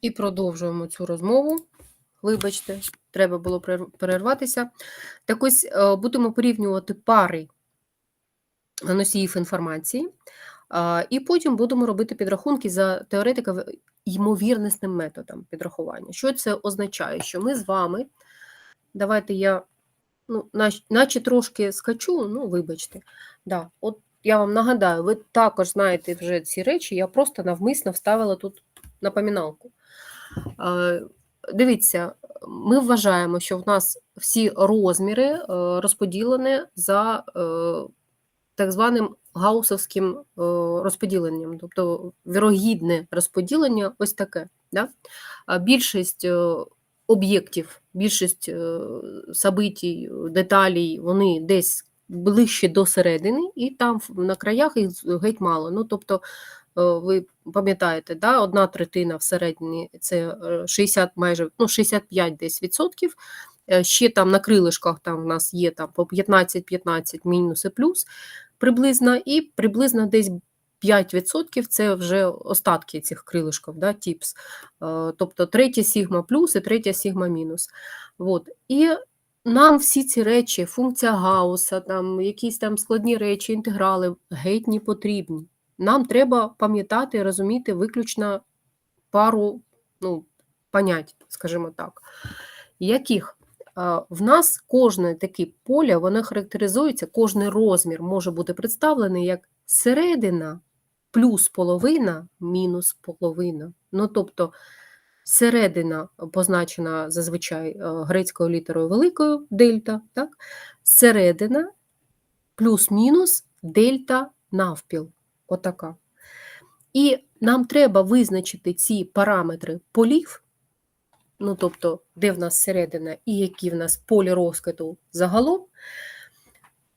І продовжуємо цю розмову. Вибачте, треба було перерватися. Так ось е, будемо порівнювати пари носіїв інформації, і потім будемо робити підрахунки за теоретика ймовірнісним методом підрахування. Що це означає? Що ми з вами, давайте я, ну, нач- наче трошки скачу, ну, вибачте. Да, от я вам нагадаю, ви також знаєте вже ці речі, я просто навмисно вставила тут напоминалку. Е, Дивіться, ми вважаємо, що в нас всі розміри е, розподілені за е, так званим гаусовським розподіленням, тобто вірогідне розподілення ось таке. Да? Більшість об'єктів, більшість событій, деталей, вони десь ближче до середини, і там на краях їх геть мало. Ну, тобто, ви пам'ятаєте, да, одна третина всередині це е, 60, майже ну, 65 десь відсотків. Е, Ще там на крилишках там в нас є там по 15-15 мінус і плюс приблизно, і приблизно десь 5% це вже остатки цих крилишків, да, тіпс. Е, Тобто третя сігма плюс і третя сігма мінус. От. І нам всі ці речі, функція Гауса, там, якісь там складні речі, інтеграли геть не потрібні. Нам треба пам'ятати і розуміти виключно пару ну, понять, скажімо так. Яких? В нас кожне таке поле, воно характеризується, кожний розмір може бути представлений як середина плюс половина мінус половина. Ну, тобто середина позначена зазвичай е, грецькою літерою великою дельта, так? середина плюс-мінус дельта навпіл. Отака. І нам треба визначити ці параметри полів, ну тобто, де в нас середина і які в нас полі розкиту загалом,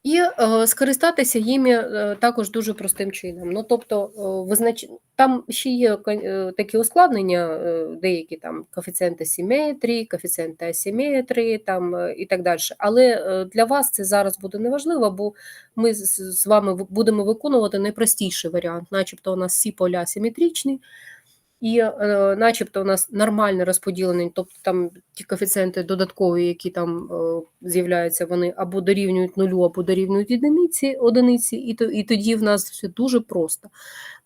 і е, скористатися їми е, також дуже простим чином. Ну, тобто, е, визнач... там ще є е, такі ускладнення, е, деякі там коефіцієнти симетрії, коефіцієнти асиметрії там, е, і так далі. Але е, для вас це зараз буде неважливо, бо ми з- з вами будемо виконувати найпростіший варіант, начебто у нас всі поля симетричні, і е, начебто у нас нормально розподілені, тобто там ті коефіцієнти додаткові, які там е, з'являються, вони або дорівнюють нулю, або дорівнюють одиниці, одиниці і, то, і тоді в нас все дуже просто.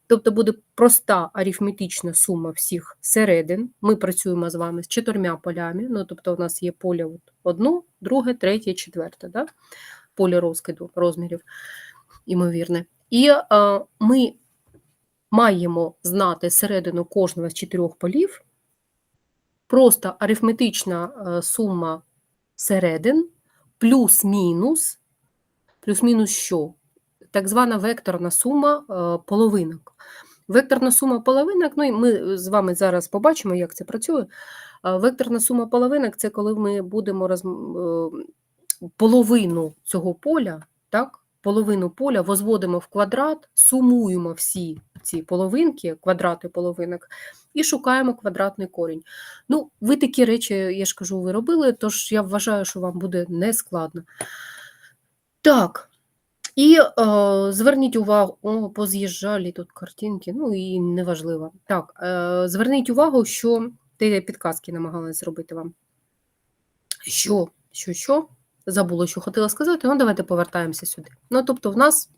Тобто буде проста арифметична сума всіх середин. Ми працюємо з вами з чотирма полями. Ну, тобто, у нас є поле от одну, друге, третє, четверте, да? поле розкиду розмірів, ймовірне. І е, ми маємо знати середину кожного з чотирьох полів. Просто арифметична е, сума середин плюс-мінус, плюс-мінус що? Так звана векторна сума е, половинок. Векторна сума половинок, ну і ми з вами зараз побачимо, як це працює. Е, Векторна сума половинок це коли ми будемо роз... половину цього поля, так? Половину поля возводимо в квадрат, сумуємо всі ці половинки, квадрати половинок, і шукаємо квадратний корінь. Ну, ви такі речі, я ж кажу, ви робили, тож я вважаю, що вам буде нескладно. Так. І е, зверніть увагу, о, поз'їжджалі тут картинки, ну і неважливо. Так, е, зверніть увагу, що те підказки намагалась зробити вам. Що, що, що? Забула, що хотіла сказати, ну давайте повертаємося сюди. Ну, тобто, в нас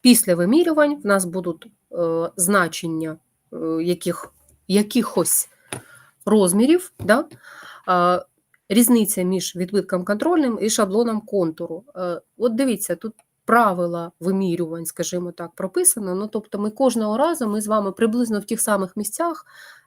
після вимірювань в нас будуть е, значення е, яких, якихось розмірів, да? е, різниця між відбитком контрольним і шаблоном контуру. Е, от дивіться, тут правила вимірювань, скажімо так, прописано. Ну, тобто, ми кожного разу ми з вами приблизно в тих самих місцях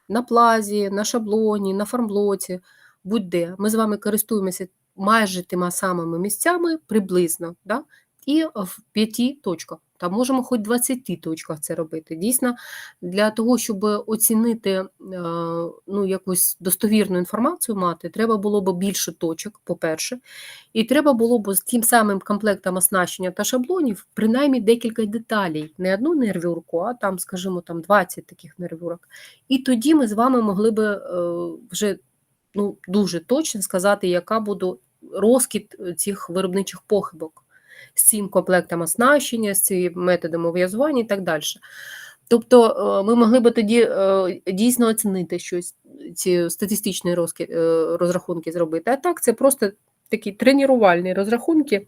на плазі, на шаблоні, на формблоці, будь-де. Ми з вами користуємося майже тими самими місцями приблизно, да? і в п'яти точках. Та можемо хоч 20 точках це робити. Дійсно, для того, щоб оцінити е, ну, якусь достовірну інформацію мати, треба було б більше точок, по-перше, і треба було б з тим самим комплектом оснащення та шаблонів принаймні декілька деталей, не одну нервюрку, а там, скажімо, там 20 таких нервюрок. І тоді ми з вами могли б е, вже ну, дуже точно сказати, яка буде розкид цих виробничих похибок з цим комплектом оснащення, з цим методом ув'язування і так далі. Тобто е, ми могли би тоді е, дійсно оцінити щось, ці статистичні е, розрахунки зробити. А так, це просто такі тренувальні розрахунки,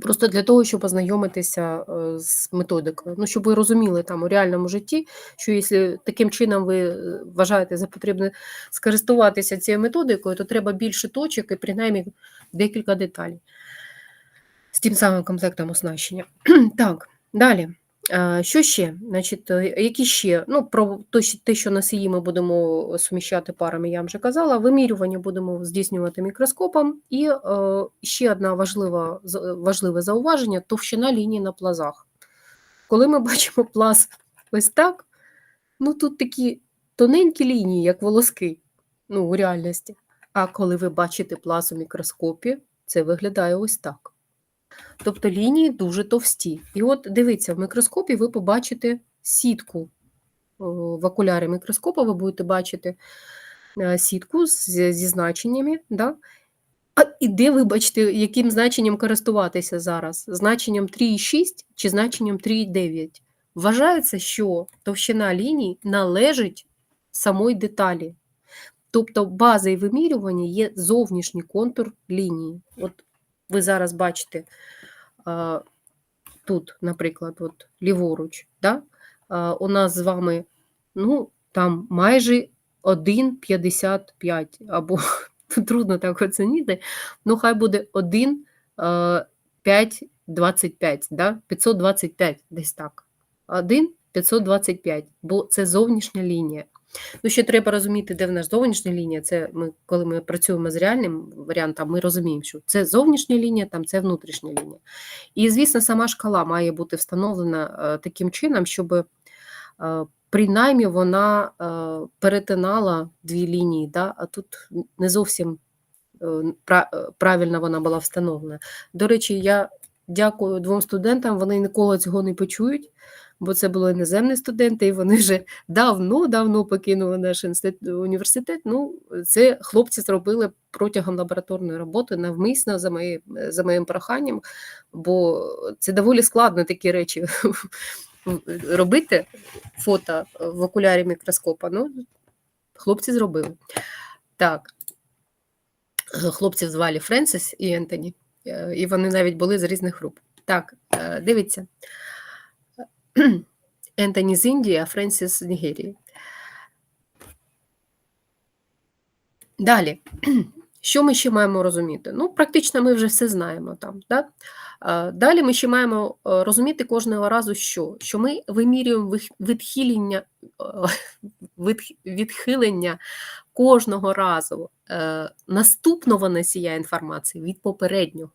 просто для того, щоб ознайомитися е, з методикою. Ну, щоб ви розуміли там у реальному житті, що якщо таким чином ви е, вважаєте за потрібне скористуватися цією методикою, то треба більше точок і принаймні декілька деталей з тим самим комплектом оснащення. так, далі. А, Що ще? Значить, е, які ще? Ну, про те, що носії ми будемо суміщати парами, я вже казала. Вимірювання будемо здійснювати мікроскопом. І е, ще одна важлива, з- важливе зауваження товщина лінії на плазах. Коли ми бачимо плаз ось так, ну тут такі тоненькі лінії, як волоски, ну, у реальності. А коли ви бачите плаз у мікроскопі, це виглядає ось так. Тобто лінії дуже товсті. І от дивіться, в мікроскопі ви побачите сітку. В окулярі мікроскопа ви будете бачити е, сітку зі значеннями. Да? А і де ви яким значенням користуватися зараз? Значенням 3,6 чи значенням 3,9? Вважається, що товщина ліній належить самої деталі. Тобто базою вимірювання є зовнішній контур лінії. От ви зараз бачите тут, наприклад, от, ліворуч, да? у нас з вами ну, там майже 1,55 або трудно так оцінити, ну хай буде 1, 5, 25, да? 525, десь так. 1, 525, бо це зовнішня лінія. Ну, ще треба розуміти, де в нас зовнішня лінія. Це ми, коли ми працюємо з реальним варіантом, ми розуміємо, що це зовнішня лінія, там це внутрішня лінія. І, звісно, сама шкала має бути встановлена е, таким чином, щоб е, принаймні вона е, перетинала дві лінії, да? а тут не зовсім пра- правильно вона була встановлена. До речі, я дякую двом студентам, вони ніколи цього не почують, бо це були іноземні студенти, і вони вже давно-давно покинули наш університет. Ну, це хлопці зробили протягом лабораторної роботи навмисно за, моє, за моїм проханням, бо це доволі складно такі речі робити, фото в окулярі мікроскопа. Ну, хлопці зробили. Так, хлопців звали Френсис і Ентоні, е, і вони навіть були з різних груп. Так, е, дивіться. Ентоні з Індії, а Френсіс з Нігерії. Далі, що ми ще маємо розуміти? Ну, практично ми вже все знаємо там. Да? Далі ми ще маємо е, розуміти кожного разу, що, що ми вимірюємо відхилення, е, відхилення кожного разу е, наступного носія інформації від попереднього.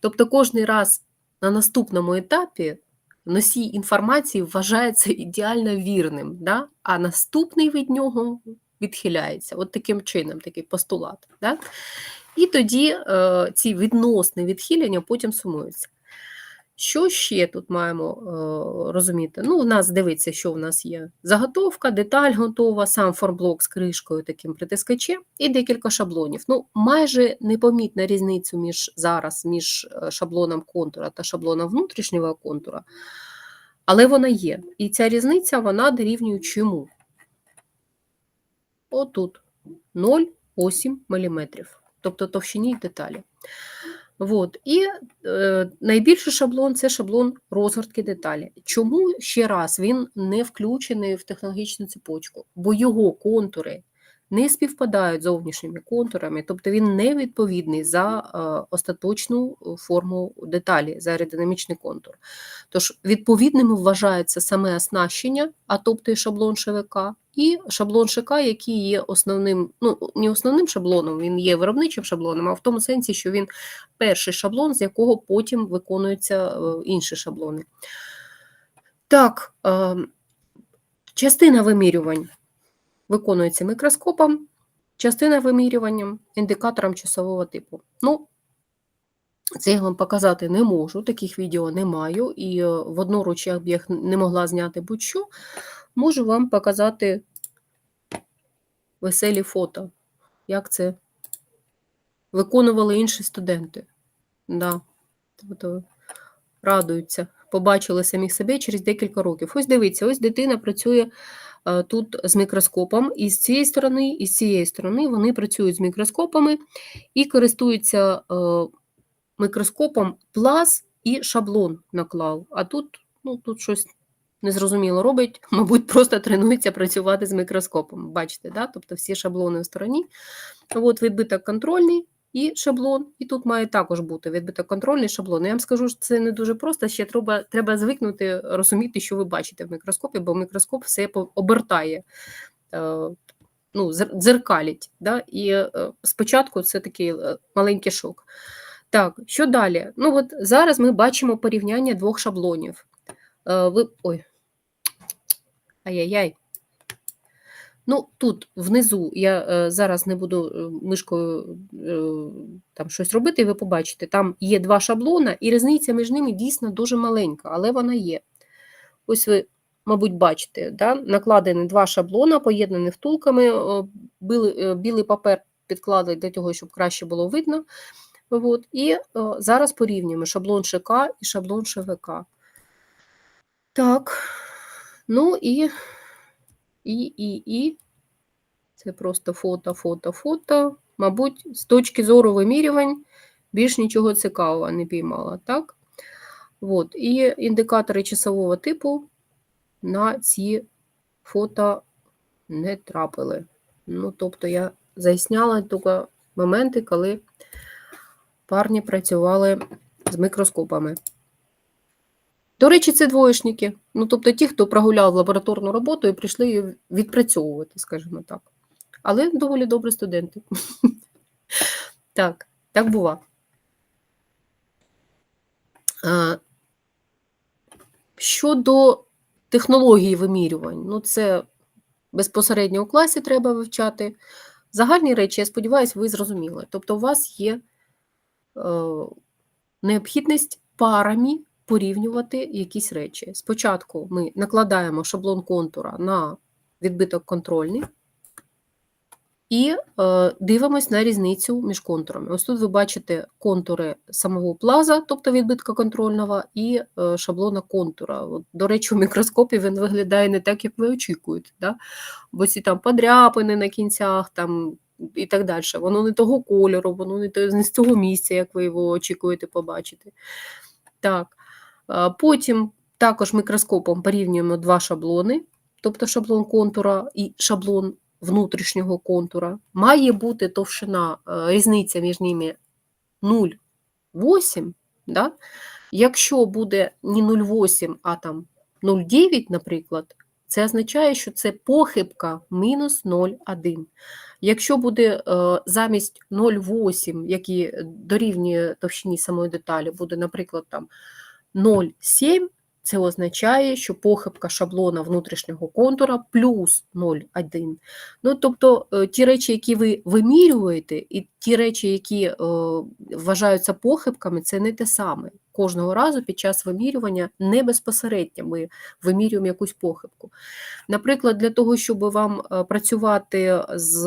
Тобто кожний раз на наступному етапі носій інформації вважається ідеально вірним, да? а наступний від нього відхиляється. От таким чином, такий постулат. Да? І тоді е, ці відносні відхилення потім сумуються. Що ще тут маємо е, розуміти? Ну, у нас дивиться, що в нас є заготовка, деталь готова, сам формблок з кришкою, таким притискачем, і декілька шаблонів. Ну, майже непомітна різниця між зараз між е, шаблоном контура та шаблоном внутрішнього контура, але вона є. І ця різниця вона дорівнює чому? Отут 0,8 мм, тобто товщині деталі. От. І е, найбільший шаблон це шаблон розгортки деталі. Чому ще раз він не включений в технологічну цепочку? Бо його контури не співпадають зовнішніми контурами, тобто він не відповідний за е, остаточну форму деталі, за аеродинамічний контур. Тож відповідними вважається саме оснащення, а тобто шаблон ШВК, і шаблон ШК, який є основним, ну не основним шаблоном, він є виробничим шаблоном, а в тому сенсі, що він перший шаблон, з якого потім виконуються е, інші шаблони. Так, е, частина вимірювань виконується мікроскопом, частина вимірюванням індикатором часового типу. Ну, це я вам показати не можу, таких відео не маю, і е, в одноруч я б їх не могла зняти будь-що. Можу вам показати веселі фото, як це виконували інші студенти. Да. Тобто радуються. Побачили самих себе через декілька років. Ось дивіться, ось дитина працює е, тут з мікроскопом, і з цієї сторони, і з цієї сторони вони працюють з мікроскопами і користуються е, мікроскопом плаз і шаблон наклав. А тут, ну, тут щось незрозуміло робить, мабуть, просто тренується працювати з мікроскопом. Бачите, да? тобто всі шаблони в стороні. От відбиток контрольний і шаблон, і тут має також бути відбиток контрольний шаблон. Я вам скажу, що це не дуже просто, ще треба треба звикнути розуміти, що ви бачите в мікроскопі, бо мікроскоп все обертає, е, ну, зер- дзеркалить. Да? І е, спочатку це такий е, маленький шок. Так, що далі? Ну от зараз ми бачимо порівняння двох шаблонів. Ви... Ой. Ай-яй-яй. Ну, тут внизу я е, зараз не буду е, мишкою е, там щось робити, і ви побачите, там є два шаблона, і різниця між ними дійсно дуже маленька, але вона є. Ось ви, мабуть, бачите, да? накладені два шаблона, поєднані втулками, білий, білий папер підкладали для того, щоб краще було видно. От. І зараз порівнюємо шаблон ШК і шаблон ШВК. Так, ну і, і, і, і. Це просто фото, фото, фото. Мабуть, з точки зору вимірювань більш нічого цікавого не піймала, так? От. І індикатори часового типу на ці фото не трапили. Ну, тобто я заясняла тільки моменти, коли парні працювали з мікроскопами. До речі, це двоєшники. Ну, тобто ті, хто прогуляв лабораторну роботу і прийшли її відпрацьовувати, скажімо так. Але доволі добрі студенти. Так, так бува. Щодо технології вимірювань, ну це безпосередньо у класі треба вивчати. Загальні речі, я сподіваюся, ви зрозуміли. Тобто, у вас є е, необхідність парами порівнювати якісь речі. Спочатку ми накладаємо шаблон контура на відбиток контрольний і е, дивимось на різницю між контурами. Ось тут ви бачите контури самого плаза, тобто відбитка контрольного, і е, шаблона контура. От, до речі, у мікроскопі він виглядає не так, як ви очікуєте. Да? Бо ці там подряпини на кінцях там, і так далі. Воно не того кольору, воно не, з того місця, як ви його очікуєте побачити. Так. Потім також мікроскопом порівнюємо два шаблони, тобто шаблон контура і шаблон внутрішнього контура. Має бути товщина, е, різниця між ними 0,8. Да? Якщо буде не 0,8, а там 0,9, наприклад, це означає, що це похибка мінус 0,1. Якщо буде е, замість 0,8, який дорівнює товщині самої деталі, буде, наприклад, там 0,7, це означає, що похибка шаблона внутрішнього контура плюс 0,1. Ну, тобто е, ті речі, які ви вимірюєте, і ті речі, які е, вважаються похибками, це не те саме. Кожного разу під час вимірювання не безпосередньо ми вимірюємо якусь похибку. Наприклад, для того, щоб вам е, працювати з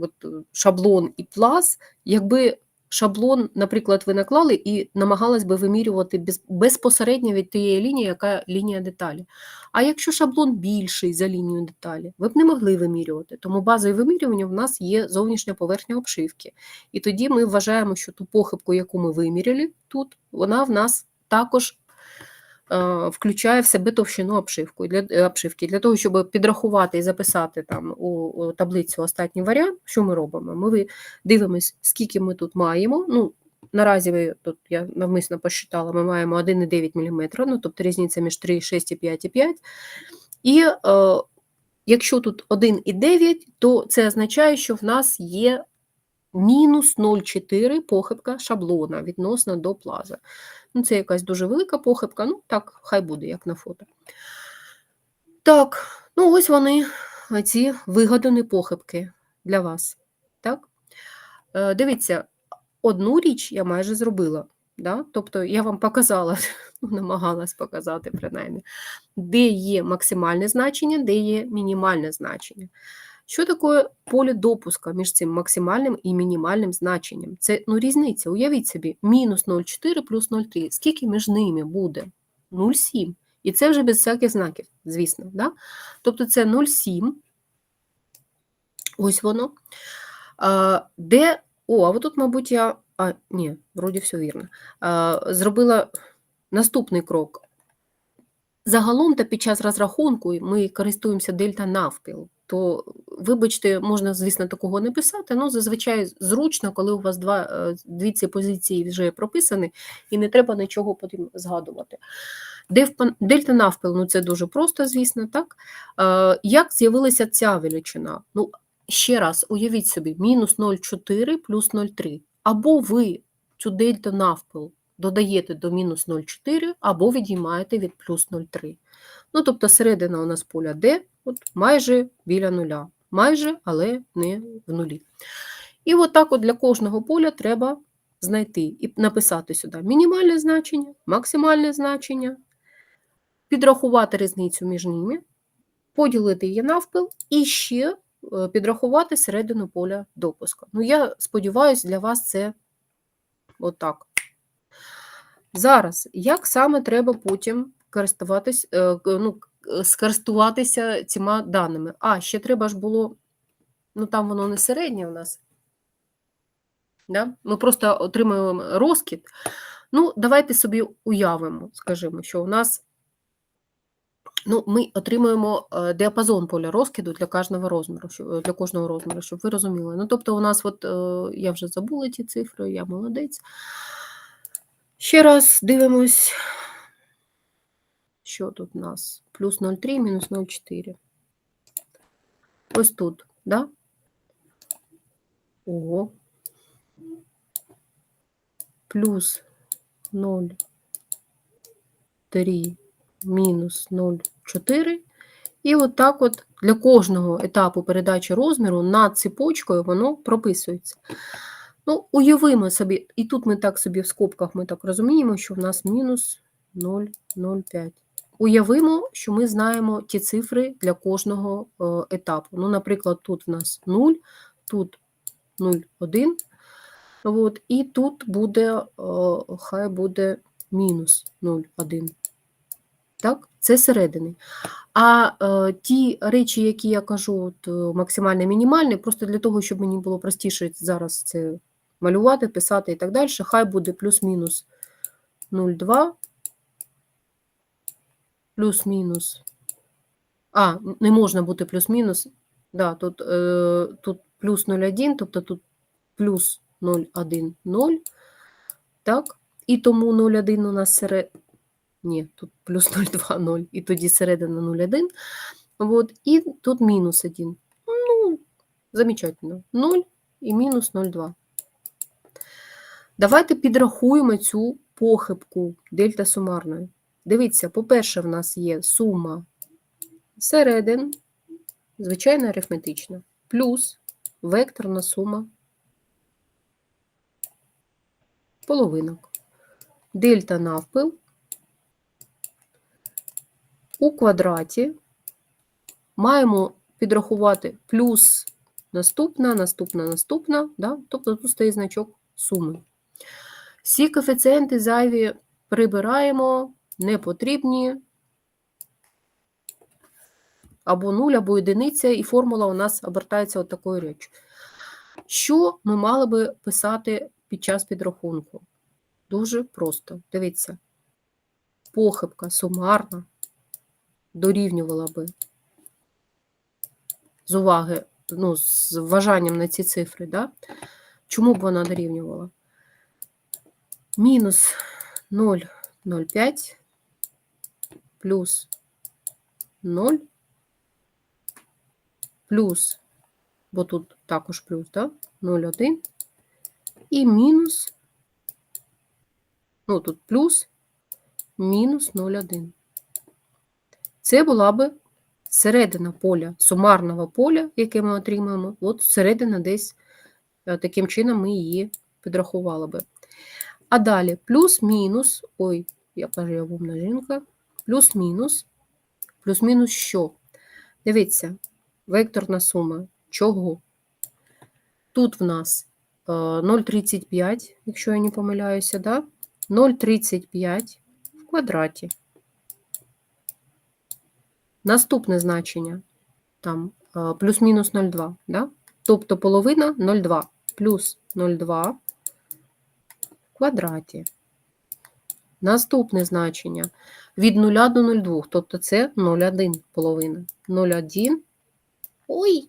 от, шаблон і плас, якби шаблон, наприклад, ви наклали і намагалась би вимірювати без, безпосередньо від тієї лінії, яка лінія деталі. А якщо шаблон більший за лінію деталі, ви б не могли вимірювати. Тому базою вимірювання в нас є зовнішня поверхня обшивки. І тоді ми вважаємо, що ту похибку, яку ми виміряли тут, вона в нас також включає в себе товщину обшивку, для, е, обшивки. Для того, щоб підрахувати і записати там у, у таблицю останній варіант, що ми робимо? Ми ви- дивимось, скільки ми тут маємо. Ну, наразі ви, тут я навмисно посчитала, ми маємо 1,9 мм, ну, тобто різниця між 3,6 і 5,5. І е, якщо тут 1,9, то це означає, що в нас є мінус 0,4 похибка шаблона відносно до плаза. Ну, це якась дуже велика похибка, ну так, хай буде, як на фото. Так, ну ось вони, ці вигадані похибки для вас. Так? Е, Дивіться, одну річ я майже зробила. Да? Тобто я вам показала, ну, намагалась показати принаймні, де є максимальне значення, де є мінімальне значення. Що таке поле допуска між цим максимальним і мінімальним значенням? Це ну, різниця. Уявіть собі, мінус 0,4 плюс 0,3. Скільки між ними буде? 0,7. І це вже без всяких знаків, звісно. Да? Тобто це 0,7. Ось воно. А, де. О, а тут, мабуть, я. А, ні, вроді все вірно. А, зробила наступний крок. Загалом та під час розрахунку ми користуємося дельта навпіл. То, вибачте, можна, звісно, такого не писати, але зазвичай зручно, коли у вас два, е, дві ці позиції вже прописані, і не треба нічого потім згадувати. Дельта навпіл, ну це дуже просто, звісно, так? Е, Як з'явилася ця величина? Ну, ще раз, уявіть собі, мінус 0,4 плюс 0,3. Або ви цю дельту навпіл додаєте до мінус 0,4, або відіймаєте від плюс 0,3. Ну, тобто середина у нас поля D, от майже біля нуля. Майже, але не в нулі. І от так от для кожного поля треба знайти і написати сюди мінімальне значення, максимальне значення, підрахувати різницю між ними, поділити її навпіл і ще е, підрахувати середину поля допуска. Ну, я сподіваюся, для вас це отак. Зараз, як саме треба потім користуватись, е, ну, скористуватися цими даними? А, ще треба ж було, ну там воно не середнє у нас. Да? Ми просто отримуємо розкид. Ну, давайте собі уявимо, скажімо, що у нас ну, ми отримуємо е, діапазон поля розкиду для кожного розміру, для кожного розміру, щоб ви розуміли. Ну, тобто, у нас, от, е, я вже забула ті цифри, я молодець. Ще раз дивимось, що тут у нас? Плюс 0,3, мінус 0,4. Ось тут, да? Ого. Плюс 0,3, мінус 0,4. І от так от для кожного етапу передачі розміру над цепочкою воно прописується. Ну, уявимо собі, і тут ми так собі в скобках ми так розуміємо, що в нас мінус 0,05. Уявимо, що ми знаємо ті цифри для кожного е, етапу. Ну, наприклад, тут в нас 0, тут 0,1. От, і тут буде, е, хай буде мінус 0,1. Так, це середини. А е, ті речі, які я кажу, от, е, максимальне мінімальне, просто для того, щоб мені було простіше зараз це малювати, писати і так далі, хай буде плюс-мінус 0,2, плюс-мінус. А, не можна бути плюс-мінус. Да, тут, е, тут плюс 0,1, тобто тут плюс 0,1, 0. Так, і тому 0,1 у нас серед... Ні, тут плюс 0,2, 0, і тоді середина 0,1. Вот, і тут мінус 1. Ну, замечательно. 0 і мінус 0,2. Давайте підрахуємо цю похибку дельта сумарної. Дивіться, по-перше, в нас є сума середин, звичайно арифметична, плюс векторна сума половинок. Дельта навпил у квадраті маємо підрахувати плюс наступна, наступна, наступна, да? тобто тут стоїть значок суми. Всі коефіцієнти зайві прибираємо, не потрібні, або нуль, або одиниця, і формула у нас обертається от такою речі. Що ми мали би писати під час підрахунку? Дуже просто. Дивіться, похибка сумарна дорівнювала би з уваги, ну, з вважанням на ці цифри, да? чому б вона дорівнювала? Мінус 0,05 плюс 0 плюс, бо тут також плюс, да? 0,1 і мінус, ну тут плюс, мінус 0,1. Це була би середина поля, сумарного поля, яке ми отримаємо, от середина десь е, таким чином ми її підрахували би. А далі плюс-мінус, ой, я кажу, я умна жінка, плюс-мінус, плюс-мінус що? Дивіться, векторна сума Чого? Тут в нас е, 0,35, якщо я не помиляюся, да? 0,35 в квадраті. Наступне значення там е, плюс-мінус 0,2, да? тобто половина 0,2 плюс 0,2 в квадраті. Наступне значення від 0 до 0,2, тобто це 0,1 половина. 0,1, ой,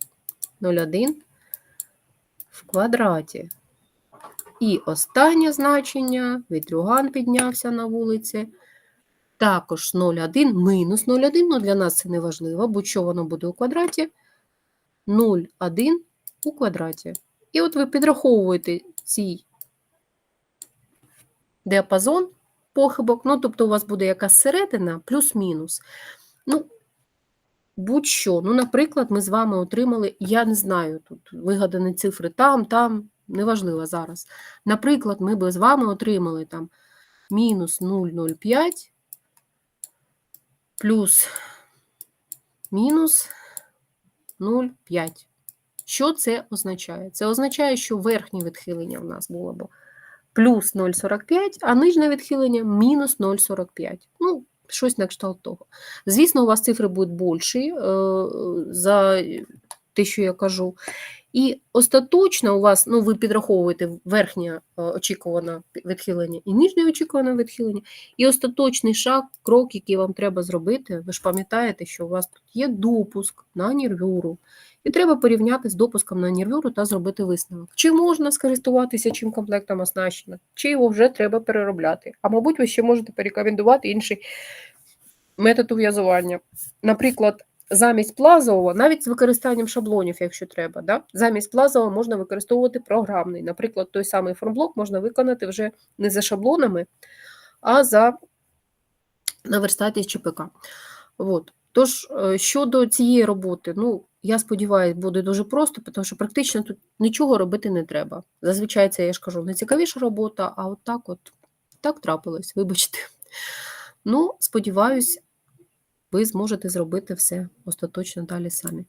0,1 в квадраті. І останнє значення, вітрюган піднявся на вулиці, також 0,1 мінус 0,1, ну для нас це не важливо, будь-що воно буде у квадраті, 0,1 у квадраті. І от ви підраховуєте цей діапазон похибок, ну, тобто у вас буде якась середина плюс-мінус. Ну, будь-що. Ну, наприклад, ми з вами отримали, я не знаю, тут вигадані цифри там, там, неважливо зараз. Наприклад, ми би з вами отримали там мінус 0,05 плюс мінус 0,5. Що це означає? Це означає, що верхнє відхилення в нас було б плюс 0,45, а нижнє відхилення мінус 0,45. Ну, щось на кшталт того. Звісно, у вас цифри будуть більші е, за те, що я кажу. І остаточно у вас, ну, ви підраховуєте верхнє е, очікуване відхилення і нижнє очікуване відхилення, і остаточний шаг, крок, який вам треба зробити, ви ж пам'ятаєте, що у вас тут є допуск на нервюру, і треба порівняти з допуском на нервюру та зробити висновок. Чи можна скористуватися чим комплектом оснащено, чи його вже треба переробляти. А мабуть, ви ще можете порекомендувати інший метод ув'язування. Наприклад, замість плазового, навіть з використанням шаблонів, якщо треба, да? замість плазового можна використовувати програмний. Наприклад, той самий формблок можна виконати вже не за шаблонами, а за наверстаті з ЧПК. От. Тож, е, щодо цієї роботи, ну, я сподіваюся, буде дуже просто, тому що практично тут нічого робити не треба. Зазвичай це, я ж кажу, найцікавіша робота, а от так от так трапилось, вибачте. Ну, сподіваюсь, ви зможете зробити все остаточно далі самі.